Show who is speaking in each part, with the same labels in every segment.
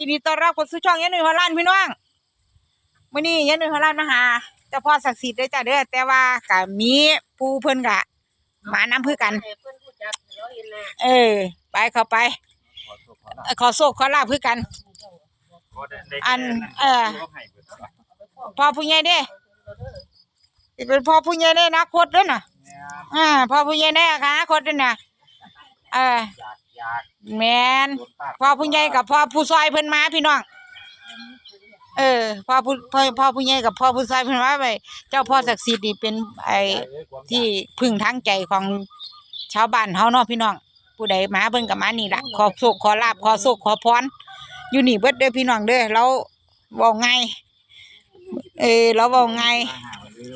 Speaker 1: ยินดีต้อนรับเข้าสู่ช่องยันหนุ่ยหัวล้านพี่น้องมื้อนี้ยันหนุ่ยหัวล้านมาหาเจ้าพ่อศักดิ์สิทธิ์เด้อจ้าเด้อแต่ว่าก็มีผู้เพิ่นก็มานํคือกัน
Speaker 2: เพิ่นรู้จักเราเห็นหน้า
Speaker 1: เออ ไปเข้าไป ขอโศกขอลาบคือกัน อัน เอ่อพ่อผู้ใหญ่เด้สิเป็นพ่อผู้ใหญ่ได้นะโคตรเด้อน่ะอ่าพ่อผู้ใหญ่ได้ค่ะโคตรเด้อน่ะเออ แม่นพ่อผู้ใหญ่กับพ่อผู้ซอยเพิ่นมาพี่น้องเออพ่อผู้พ่อพ่อผู้ใหญ่กับพ่อผู้ซอยเพิ่นมาไปเจ้าพ่อศักดิ์สิทธิ์นี่เป็นไอ้ที่พึ่งทางใจของชาวบ้านเฮาเนาะพี่น้องผู้ใดมาเพิ่นก็มานี่ล่ะขอโชคขอลาบขอโชคขอพรอยู่นี่เบิดเด้อพี่น้องเด้อเราเว้าไงายเออเราเว้าไงาย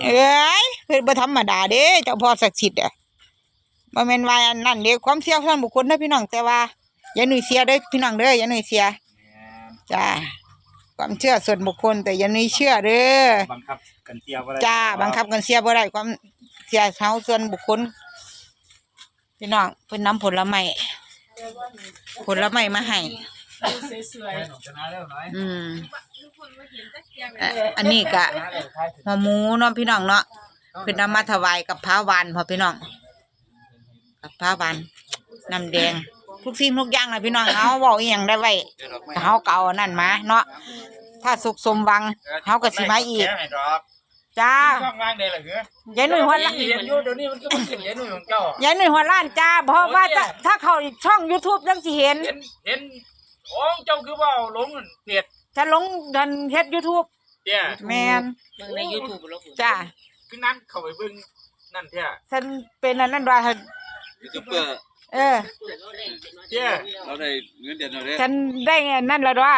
Speaker 1: เอ้ยเพิ่นบ่ธรรมดาเด้เจ้าพ่อศักดิ์สิทธิ์อะ บ่แม่นว่าอันนั้นเด้ความเชื่อส่วนบุคคลเด้อพี่น้องแต่ว่าอย่าหนุ่ยเสียเด้อพี่น้องเด้ออย่าหนุ่ยเสียจ้าความเชื่อส่วนบุคคลแต่อย่าหนุ่ยเชื่อเด้อ
Speaker 3: บังคับกันเตียวอะไร
Speaker 1: จ้าบังคับกันเสียบ่ได้ความเสียเฮาส่วนบุคคลพี่น้องเพิ่นนำผลไม้ผลไม้มาให้
Speaker 2: สวย
Speaker 3: ชนะแล้วน้อย
Speaker 1: อืม
Speaker 2: ๆทุกคนมาเห็นตะเกียง
Speaker 1: อะอันนี้ก็หัวหมูเนาะพี่น้องเนาะเพิ่นนำมาถวายกับพระวานพอพี่น้อง กับพระวานน้ำแดงทุกสิ่งทุกอย่างนะพี่น้องเฮาเว้าอีหยังได้ไว้เฮาเก่านั่นมาเนาะถ้าสุขสมหวังเฮาก็สิมาอีก
Speaker 3: แค่ไหนดอก
Speaker 1: จ้า
Speaker 3: ช่องว่างได้เหรอเหรอยา
Speaker 1: ยหนุ่ยหัวล้าน
Speaker 3: เห็นอยู่เดี๋ยวนี้มันก็มันขึ้นเห็นหนุ่ยของเจ้ายา
Speaker 1: ยหนุ่ยหัวล้านจ้าเพราะว่าถ้าถ้าเขาช่อง YouTube จังสิเห็น
Speaker 3: เห็นเห็นโอ้เจ้าคือว่าลงเพจ
Speaker 1: จะลงดันเฮ็ด YouTube
Speaker 3: เนี่ย
Speaker 1: แม่น
Speaker 2: เบิ่งใน YouTube แล้ว
Speaker 1: จ้า
Speaker 3: คือนั้นเข้าไปเบิ่งนั่นแท้
Speaker 1: ฉันเป็นอันนั้นว่า
Speaker 4: ยูทูบเบอร์
Speaker 1: เออ
Speaker 3: เนี่ย
Speaker 4: เราได้เงินเดือนเราได้
Speaker 1: ฉันได้อันนั่นแล้วว่า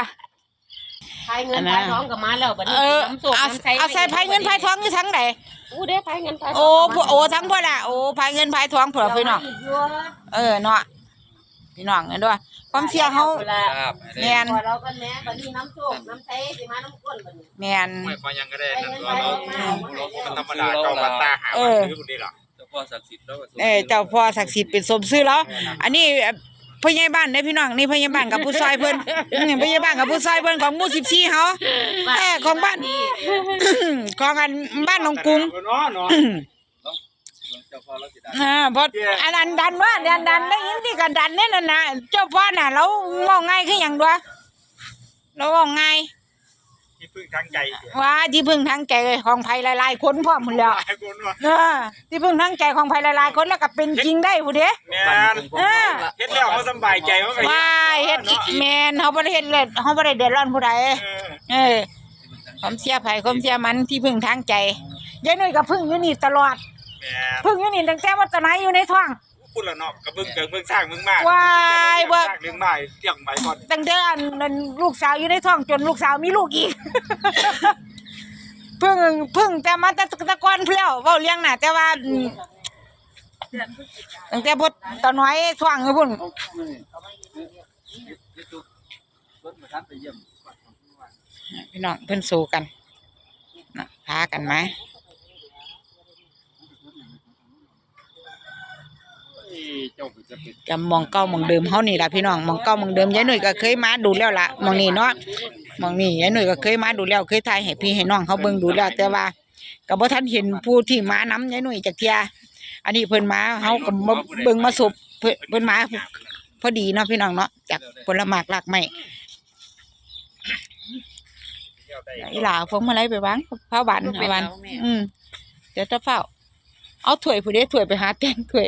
Speaker 2: พายเงินพายทองก็มาแล้วบัดนี้
Speaker 1: เออ
Speaker 2: น้ำโศก
Speaker 1: เอา
Speaker 2: น้ำใช้
Speaker 1: เอาใส่พายเงินพายทองอยู่ทั้งไหน
Speaker 2: อู้เด้พายเงินพายทอง
Speaker 1: โอ้พวกโอ้ทั้งพวกน่ะโอ้พายเงินพายทองเผื่อพี่น้องเออเนาะพี่น้องเห็นด้วยความเสียเฮา
Speaker 4: ครับ
Speaker 1: แม่น
Speaker 2: พอเราก็แม่บัดนี้น้ำโศกน้ำใช้สิมาน้ำก้นบัดนี้
Speaker 1: แม่น
Speaker 3: ไม่พอยังก็ได้นั่นก็เราเราเป็นธรรมดาเจ้าบัตตาหา
Speaker 1: เอ
Speaker 3: วัน
Speaker 1: อ
Speaker 3: นี้คนนี้หรอ
Speaker 4: เจ้าพ่อศักดิ์สิทธิ์แล้วก็
Speaker 1: เออเจ้าพ่อศักดิ์สิทธิ์เป็นสมชื่อแล้ว อันนี้เอ่อพ่อใหญ่บ้านเด้อพี่น้องนี่พ่อใหญ่บ้านกับผู้ซอยเพิ่นนี่พ่อใหญ่บ้านกับผู้ซอยเพิ่นของหมู่14เฮาเออของบ้าน ของอันบ้านหนองกรุง
Speaker 3: เนาะเนาะ
Speaker 4: เจ้าพ่อเราสิได้
Speaker 1: อ่าเพราะอันนั้นดันว่าดันดันได้ยินที่กันดันเนี่ยนั่นนะเจ้าพ่อน่ะเราเว่าง่ายคือหยังด้วยเราเว่าง่าย
Speaker 3: ที่พึ่งทางใจ
Speaker 1: ว่าที่พึ่งทางใจของภัยหลายๆคนพร้อมหมดแล้ว
Speaker 3: หลายคนว่า
Speaker 1: เออที่พึ่งทางใจของภัยหลายๆคนแล้วก็เป็นจริงได้ผู้เด้
Speaker 3: แม่น
Speaker 1: เออ
Speaker 3: เฮ็ดแล้วเขาสบายใจว่าไง
Speaker 1: ว่าเฮ็ดแมนเฮาบ่ได้เฮ็ดเลยเฮาบ่ได้เดือดร้อนผู้ใด
Speaker 3: เออ
Speaker 1: เออความเสียภัยความเสียมันที่พึ่งทางใจยายน้อยก็พึ่งอยู่นี่ตลอด
Speaker 3: แม่น
Speaker 1: พึ่งอยู่นี่ตั้งแต่ว่าตอนไหนอยู่ในท้อง
Speaker 3: พูดแล้วเนาะกับเบิ่งเกิงเบิ่งสร้างเบิ่งมาก
Speaker 1: ว้ายว่า
Speaker 3: สร้างเรื่องมาเรื่องไปก่อน
Speaker 1: ตั้งแต่อันนั้นลูกสาวอยู่ในท้องจนลูกสาวมีลูกอีก เพิ่งเพิ่งแต่มาแต่แตะกอนเพลี้ยวเว้าเลี้ยงน่ะ แต่ว่าอืมตั้งแต่พดตอนน้อยท้องอยู่พุ่น
Speaker 4: ยูทูบเพิ่นมาทันไปเยี่ยม
Speaker 1: พี่น้องเพิ่นสู้กันนะพากันมา
Speaker 4: เจ้า กั
Speaker 1: บหมองเก่าหมองเดิมเฮานี่ล่ะพี่น้องหมองเก่าหมองเดิมยายหนุ่ยก็เคยมาดูแล้วล่ะหมองนี้เนาะหมองนี้ยายหนุ่ยก็เคยมาดูแล้วเคยถ่ายให้พี่ให้น้องเขาเบิ่งดูแล้วแต่ว่าก็บ่ทันเห็นผู้ที่มานํยายหนุ่ยจักเที่ยอันนี้เพิ่นมาเฮาก็มาเบิ่งมาสบเพิ่นเพิ่นมาพอดีเนาะพี่น้องเนาะจากผลหมากรากไม้อีหลาเอาพวงมาลัยไปวางเผาบานเอาบานอืมเดี๋ยวจะเฝ้าเอาถ้วยผู้ใดถ้วยไปหาแตงถ้วย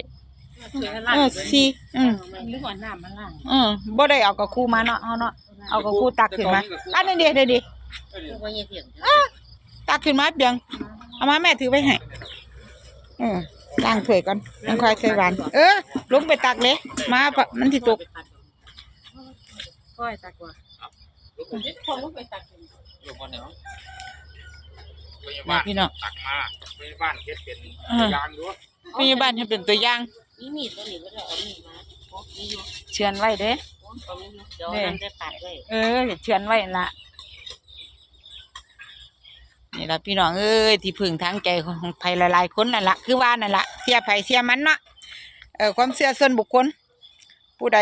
Speaker 1: เออสิอืม
Speaker 2: หรือหัวหน้ามันล่าง
Speaker 1: อืมบ่ได้เอากับครูมาเนาะเอาเนาะเอากับครูตักขึ้นมาอันนี้เดี๋ยวเดี๋ยวเดี๋ยว
Speaker 2: คือว่าเงี้ยเพียง
Speaker 1: ตักขึ้นมาเบียงเอามาแม่ถือไปให้อืมล้างถ้วยก่อนมันค่อยใส่หวานเออลงไปตักเลย มาปะมันสิตก
Speaker 2: ก้อยตักว่าคนลูกไปตัก
Speaker 4: ลงมาเนี่ย
Speaker 1: นะพี่น้อง
Speaker 3: ตักมาไปบ้านเฮ็ดเป็น
Speaker 1: อ่า
Speaker 3: ยางด้วย
Speaker 1: พยาบาลให้เป็นตัวอย่าง
Speaker 2: มีมีดตัวนี้ก็จะเอามีดมาโอ้มีอยู่
Speaker 1: เชือนไว้เด้
Speaker 2: โอ้ตรงนี้เดี๋ยวนั่นได้ปัดด้วย
Speaker 1: เออเชือนไว้ละนี่ละพี่น้องเอ้ยที่พึ่งทางใจของใครหลายๆคนนั่นละคือว่านั่นละเสียไผเสียมันเนาะเออความเชื่อส่วนบุคคล ผู้ใด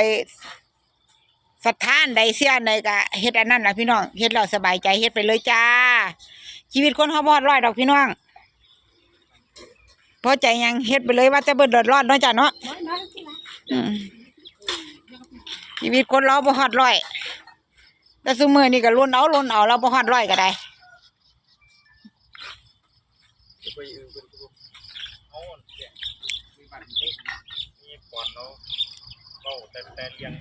Speaker 1: ศรัทธาอันใดเสียอันใดก็เฮ็ดอันนั้นล่ะพี่น้องเฮ็ดแล้วสบายใจเฮ็ดไปเลยจ้า ชีวิตคนเฮาบ่ฮอดร้อยดอกพี่น้อง พอใจยังเฮ็ดไปเลยว่าแต่เบิดเดือดร้อนเนาะจ้ะเนาะอืมชีวิตคนเราบ่ฮอดร้อย แต่ซุมื้อนี้ก็ล้นเอาล้นเอาเราบ่ฮอดร้อยก็ได้
Speaker 3: ไปอือเป็นตัวเอาเนี่ยมีบัตรมีก่อนเนาะเบ้าแต่แต่เลี้ยง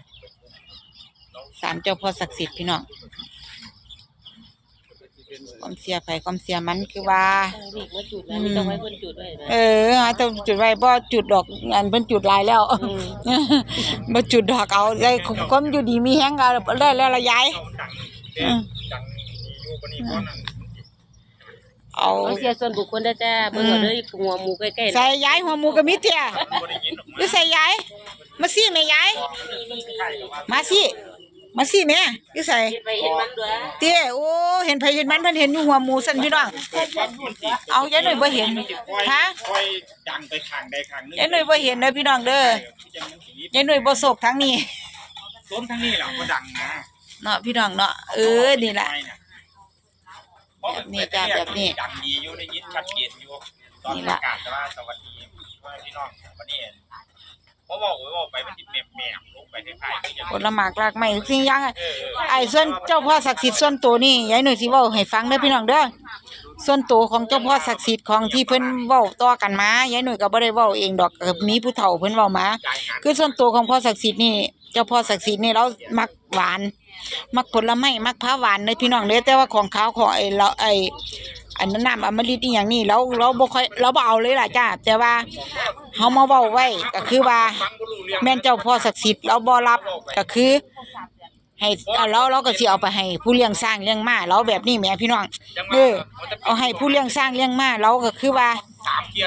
Speaker 1: ศาลเจ้าพ่อศักดิ์สิทธิ์พี่น้อง ความเสียไผความเสียมันคือว่า
Speaker 2: มีมาจุดแล้วมีต้องไว้คนจุดไว้นะ
Speaker 1: เออหาต้องจุดไว้บ่จุดดอกอันเพิ่นจุดหลายแล้วบ่จุดดอกเอาได้ความอยู่ดีมีแฮงก็ได้แล้วละยาย
Speaker 3: เอาดังเด้ดังอยู่บนนี้ก่อนนั่น
Speaker 1: เอา
Speaker 2: เอาเสียส่วนบุคคลได้จ้าเบิ่งเอาเลยหัวหมูใกล้ๆ
Speaker 1: ใส่ยายหัวหมูก็มีเตี้ย
Speaker 3: บ่ได้ยินหรอก
Speaker 1: หรือใส่ยายมาสิแม่ยาย
Speaker 3: ใช่ก็ว่า
Speaker 1: มาสิ มาสิแม่คือใส่
Speaker 2: เฮ็ดไปเฮ็ดมันด้วย
Speaker 1: เตี้ยโอ้เห็นไผเห็นมันเพิ่นเห็นอยู่หัวหมูซั่นพี่น้อง เอายายหน่อยบ่เห็นฮะ
Speaker 3: ค่อยดังไปข้างใดข้างหนึง
Speaker 1: ยายหน่อยบ่เห็นเด้อพี่น้องเด้อยายหน่อยบ่โศกทั้งนี้
Speaker 3: ต้นทั้งนี้แหละก็ดังนะ
Speaker 1: เนาะพี่น้องเนาะเออนี่ล่ะแบบนี้จ้ะแบบนี้
Speaker 3: ดังดีอยู่ได้ยินชัดเจนอยู่ตอน
Speaker 1: นี่
Speaker 3: ป
Speaker 1: ล่ะ
Speaker 3: ระกาศว่าสวัสดีว่าพี่น้องวันนี้ เพราะบอกไว้ว่าไปมันจิแม่แม่ลงไปคล้ายๆคืออย่าง
Speaker 1: ผลหมากรากไม้ทุกสิ่งอย่างอะ
Speaker 3: เออเออ
Speaker 1: ไอ้ส่วนเจ้าพ่อศักดิ์สิทธิ์ส่วนตัวนี่ยายหน่อยสิเว้าให้ฟังเด้อพี่น้องเด้อส่วนตัวของเจ้าพ่อศักดิ์สิทธิ์ของที่เพิ่นเว้าต่อกันมายายหน่อยก็บ่ได้เว้าเองดอกก็มีผู้เฒ่าเพิ่นเว้ามา
Speaker 3: จ่ายงาน
Speaker 1: คือส่วนตัวของพ่อศักดิ์สิทธิ์นี่เจ้าพ่อศักดิ์สิทธิ์นี่เรามักหวาน มักผลไม้มักผ้าหวานเลยพี่น้องเด้อแต่ว่าของขาวของไอ้เราไอ้อันนั้นน้ำอมฤตอีหยังนี่เราเราบ่ค่อยเราบ่เอาเลยล่ะจ้าแต่ว่า เฮามาเว้าไว้ก็คือว่า แม่นเจ้าพ่อศักดิ์สิทธิ์เราบ่รับก็คือ ให้เอาเราเราก็สิเอาไปให้ผู้เลี้ยงสร้างเลี้ยงมาเราแบบนี้แหม่พี่น้องเออเอาให้ผู้เลี้ยงสร้างเลี้ยงมาเราก็คือว่า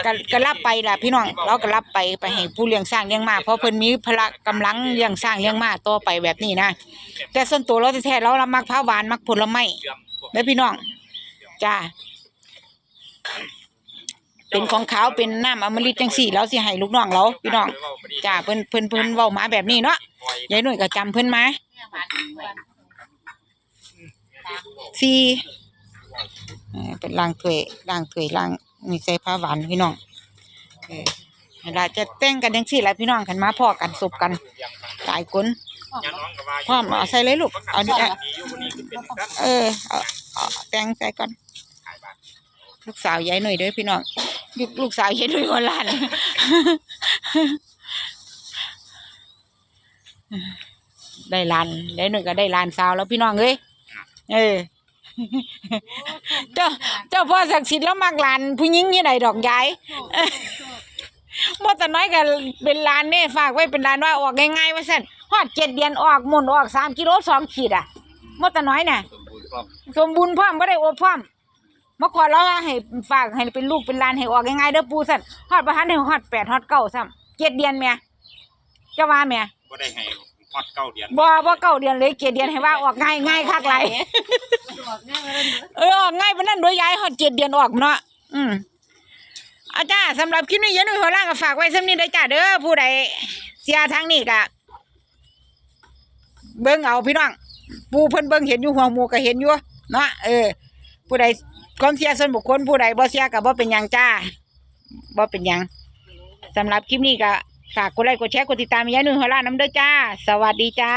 Speaker 1: ก็ก็รับไปล่ะพี่น้องเราก็รับไปไปให้ผู้เลี้ยงสร้างเลี้ยงมาเพราะเพิ่นมีพละกำลังเลี้ยงสร้างเลี้ยงมาต่อไปแบบนี้นะแต่ส่วนตัวเราแท้ๆเราละมักผ้าหวานมักผลไม้
Speaker 3: เสื่อมพว
Speaker 1: พี่น้องจ้า เป็นของขาวเป็นน้ำอมฤตจังสี่เราสิให้ลูกน้องเราพี่น้องจ้าเพิ่นเพิ่นเพิ่นเว้ามาแบบนี้เนาะ
Speaker 3: ปล่อย
Speaker 1: ยายหนุ่ยก็จำเพิ่นมาสี่เอ่อเป็นล้างถ้วยล้างถ้วยล้างนี่ใส่ผ้าหวานพี่น้องเออเวลาจะแต่งกันจังสี่แหละพี่น้องกันมาพอกันศบกันหลายคน
Speaker 3: ยาน้องก็ว่า
Speaker 1: พร้อมเอาใส่เลยลูกเอานี่
Speaker 3: ดี
Speaker 1: อะ
Speaker 3: อยู่วันนี้คือเป็นด้าน
Speaker 1: เออเอาเอาแต่งใส่ก่อน
Speaker 3: ขายบ้าน
Speaker 1: ลูกสาวยายหนุ่ยเด้วยพี่น้อง ลูกลูกสาวยายหนุ่ยหัวล้านได้ลานยายหนุ่ยก็ได้ลานสาวแล้วพี่น้องเอ้ยเออเจ้าเจ้าพ่อศักดิ์สิทธิ์แล้วมักหลานผู้หญิงนี่ไหนดอกยายบ่แต่น้อยก็เป็นลานนี่ฝากไว้เป็นลานว่าออกง่ายๆว่าซั่นฮอดเจ็ดเดือนออกหมุนออกสามกิโลสองขีดอะบ่แต่น้อยน่ะ
Speaker 4: สมบูรณ์พร้อม
Speaker 1: สมบูรณ์พร้อมบ่ได้อวบพร้อม มาขอเราให้ฝากให้เป็นลูกเป็นหลานให้ออกง่ายๆเด้อปู่ซั่นฮอดบ่ทันได้ฮอดแปดฮอดเก้าซ้ำเจ็ดเดือนแม่จะว่าแม่
Speaker 3: บ่ได้ให้ฮอดเก้าเดือน
Speaker 1: บ่บ่เก้าเดือนเลยเจ็ดเดือนให้ว่าออกง่ายง่ายคักหลายเออออกง่ายปานนั้นโดยยายฮอดเจ็ดเดือนออกเนาะอืมอาจ้าสำหรับคลิปนี้อยันหนุ่ยหัวล่างก็ฝากไว้ซ้ำนี้เด้อจ้าเด้อผู้ใดเสียทางนี้ก็เบิ่งเอาพี่น้องปูเพิ่นเบิ่งเห็นอยู่หัวหมูก็เห็นอยู่เนาะเออผู้ใด ความเสียส่วนบุคคลผู้ใดบ่เสียก็บ่เป็นหยังจ้าบ่เป็นหยังสำหรับคลิปนี้ก็ฝากกดไลค์กดแชร์กดติดตามยายหนุ่นหัวล่านน้ำเด้อจ้า สวัสดีจ้า